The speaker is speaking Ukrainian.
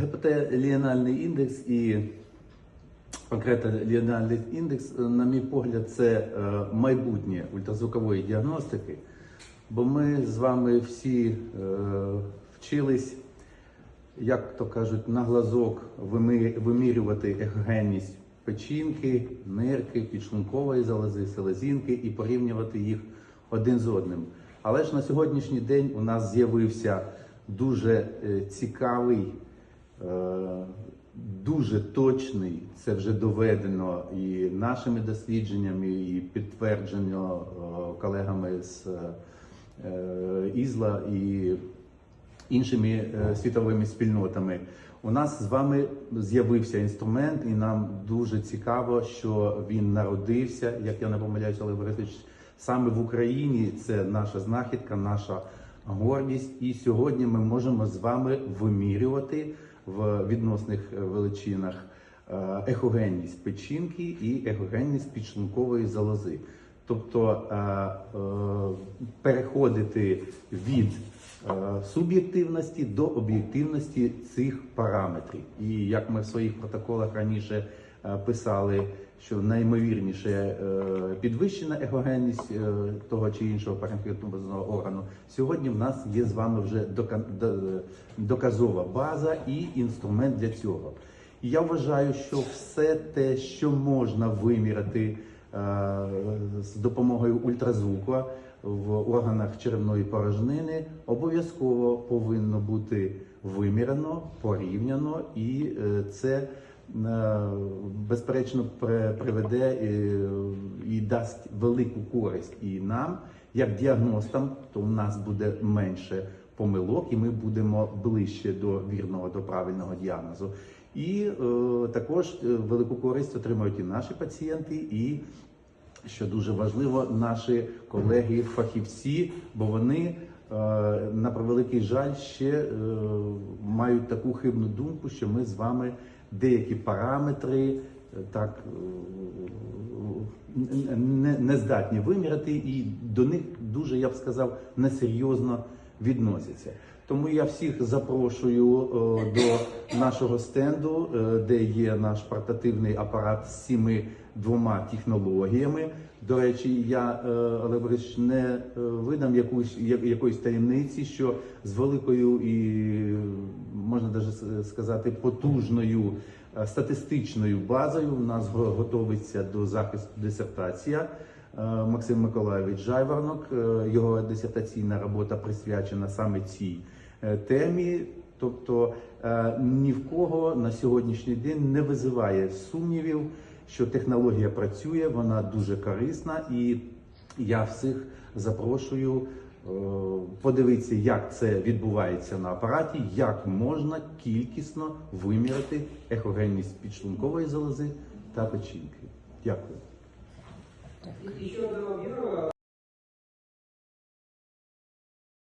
Гепатоліональний індекс і конкретно ліональний індекс, на мій погляд, це е, майбутнє ультразвукової діагностики, бо ми з вами всі е, вчились, як то кажуть, на глазок вимірювати ехогенність печінки, нирки, підшлункової залози, селезінки і порівнювати їх один з одним. Але ж на сьогоднішній день у нас з'явився дуже е, цікавий, дуже точний, це вже доведено і нашими дослідженнями, і підтверджено е, колегами з е, Ізла і іншими е, світовими спільнотами. У нас з вами з'явився інструмент, і нам дуже цікаво, що він народився, як я не помиляюся, Олег Борисович, саме в Україні. Це наша знахідка, наша гордість. І сьогодні ми можемо з вами вимірювати в відносних е, величинах е, ехогенність печінки і ехогенність підшлункової залози. Тобто е, переходити від суб'єктивності до об'єктивності цих параметрів. І як ми в своїх протоколах раніше писали, що найімовірніше е, підвищена ехогенність е, того чи іншого паренхімного органу, сьогодні в нас є з вами вже дока- доказова база і інструмент для цього. Я вважаю, що все те, що можна виміряти е, з допомогою ультразвуку в органах черевної порожнини, обов'язково повинно бути вимірено, порівняно, і е, це е, безперечно при- приведе е, і дасть велику користь і нам, як діагностам, то у нас буде менше помилок, і ми будемо ближче до вірного, до правильного діагнозу. І е, також е, велику користь отримують і наші пацієнти, і що дуже важливо, наші колеги, фахівці, бо вони е, на превеликий жаль ще е, мають таку хибну думку, що ми з вами деякі параметри е, так е, не, не здатні виміряти, і до них дуже я б сказав несерйозно відносяться. Тому я всіх запрошую е, до нашого стенду, е, де є наш портативний апарат з цими двома технологіями. До речі, я е, Борисович, не видам якусь якоїсь таємниці, що з великою і можна навіть сказати потужною статистичною базою в нас готовиться до захисту дисертація. Е, Максим Миколайович Жайворонок. Е, Його дисертаційна робота присвячена саме цій е, темі. Тобто ні в кого на сьогоднішній день не визиває сумнівів, що технологія працює, вона дуже корисна, і я всіх запрошую подивитися, як це відбувається на апараті, як можна кількісно виміряти ехогенність підшлункової залози та печінки. Дякую. Вера